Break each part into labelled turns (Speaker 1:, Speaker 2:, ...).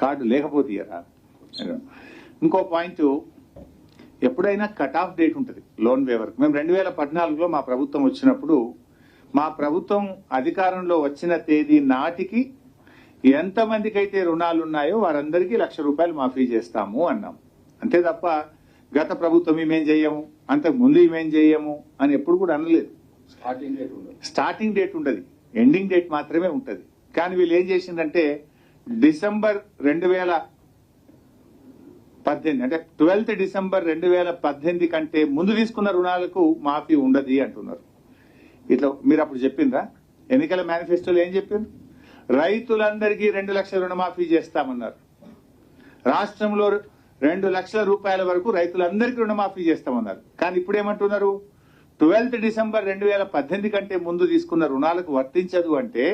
Speaker 1: Card లేకపోతే
Speaker 2: ఇంకో point ఎప్పుడైనా కట్ ఆఫ్ డేట్ ఉంటుంది లోన్ వేవర్ మేము రెండు వేల పద్నాలుగులో మా ప్రభుత్వం వచ్చినప్పుడు మా ప్రభుత్వం అధికారంలో వచ్చిన తేదీ నాటికి ఎంతమందికి అయితే రుణాలు ఉన్నాయో వారందరికీ లక్ష రూపాయలు మాఫీ చేస్తాము అన్నాం. అంతే తప్ప గత ప్రభుత్వం ఇమేం చెయ్యము అంతకు ముందు ఇమేం చెయ్యము అని ఎప్పుడు కూడా అనలేదు.
Speaker 3: స్టార్టింగ్ డేట్
Speaker 2: స్టార్టింగ్ డేట్ ఉండదు. ఎండింగ్ డేట్ మాత్రమే ఉంటది. కానీ వీళ్ళు ఏం చేసిందంటే డిసెంబర్ రెండు వేల పద్దెనిమిది అంటే ట్వెల్త్ డిసెంబర్ రెండు వేల పద్దెనిమిది కంటే ముందు తీసుకున్న రుణాలకు మాఫీ ఉండదు అంటున్నారు. ఇట్లా మీరు అప్పుడు చెప్పిండ్రా? ఎన్నికల మేనిఫెస్టోలో ఏం చెప్పిండ్రు? రైతులందరికీ రెండు లక్షల రుణమాఫీ చేస్తామన్నారు. రాష్ట్రంలో రెండు లక్షల రూపాయల వరకు రైతులందరికీ రుణమాఫీ చేస్తామన్నారు. కానీ ఇప్పుడు ఏమంటున్నారు ట్వెల్త్ డిసెంబర్ రెండు వేల పద్దెనిమిది కంటే ముందు తీసుకున్న రుణాలకు వర్తించదు అంటే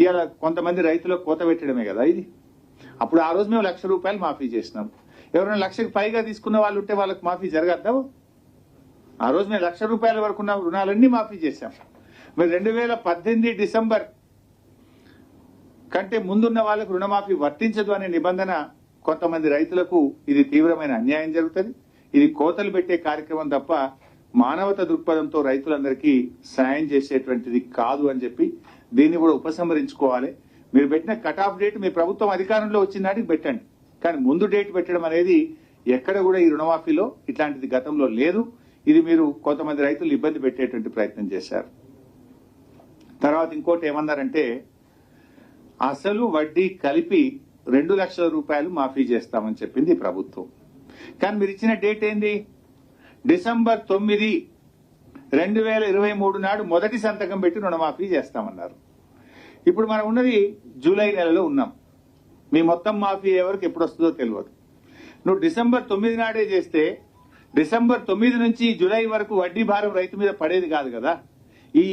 Speaker 2: ఇవాళ కొంతమంది రైతులకు కోత పెట్టడమే కదా ఇది? అప్పుడు ఆ రోజు మేము లక్ష రూపాయలు మాఫీ చేసినాం. ఎవరైనా లక్షకు పైగా తీసుకున్న వాళ్ళు ఉంటే వాళ్ళకి మాఫీ జరగద్దా? ఆ రోజు మేము లక్ష రూపాయల వరకు ఉన్న రుణాలన్నీ మాఫీ చేశాం. మరి రెండు వేల పద్దెనిమిది డిసెంబర్ కంటే ముందున్న వాళ్ళకు రుణమాఫీ వర్తించదు అనే నిబంధన కొంతమంది రైతులకు ఇది తీవ్రమైన అన్యాయం జరుగుతుంది. ఇది కోతలు పెట్టే కార్యక్రమం తప్ప మానవత దృక్పథంతో రైతులందరికీ సాయం చేసేటువంటిది కాదు అని చెప్పి దీన్ని కూడా ఉపసంహరించుకోవాలి. మీరు పెట్టిన కట్ ఆఫ్ డేట్ మీ ప్రభుత్వం అధికారంలో వచ్చిన నాటికి పెట్టండి. కానీ ముందు డేట్ పెట్టడం అనేది ఎక్కడ కూడా ఈ రుణమాఫీలో ఇట్లాంటిది గతంలో లేదు. ఇది మీరు కొంతమంది రైతులు ఇబ్బంది పెట్టేటువంటి ప్రయత్నం చేశారు. తర్వాత ఇంకోటి ఏమన్నారంటే అసలు వడ్డీ కలిపి రెండు లక్షల రూపాయలు మాఫీ చేస్తామని చెప్పింది ప్రభుత్వం. కానీ మీరు ఇచ్చిన డేట్ ఏంది? డిసెంబర్ తొమ్మిది రెండు వేల ఇరవై మూడు నాడు మొదటి సంతకం పెట్టి రుణమాఫీ చేస్తామన్నారు. ఇప్పుడు మనం ఉన్నది జూలై నెలలో ఉన్నాం. మీ మొత్తం మాఫీ అయ్యే వరకు ఎప్పుడు వస్తుందో తెలియదు నువ్వు డిసెంబర్ తొమ్మిది నాడే చేస్తే డిసెంబర్ తొమ్మిది నుంచి జూలై వరకు వడ్డీ భారం రైతు మీద పడేది కాదు కదా. ఈ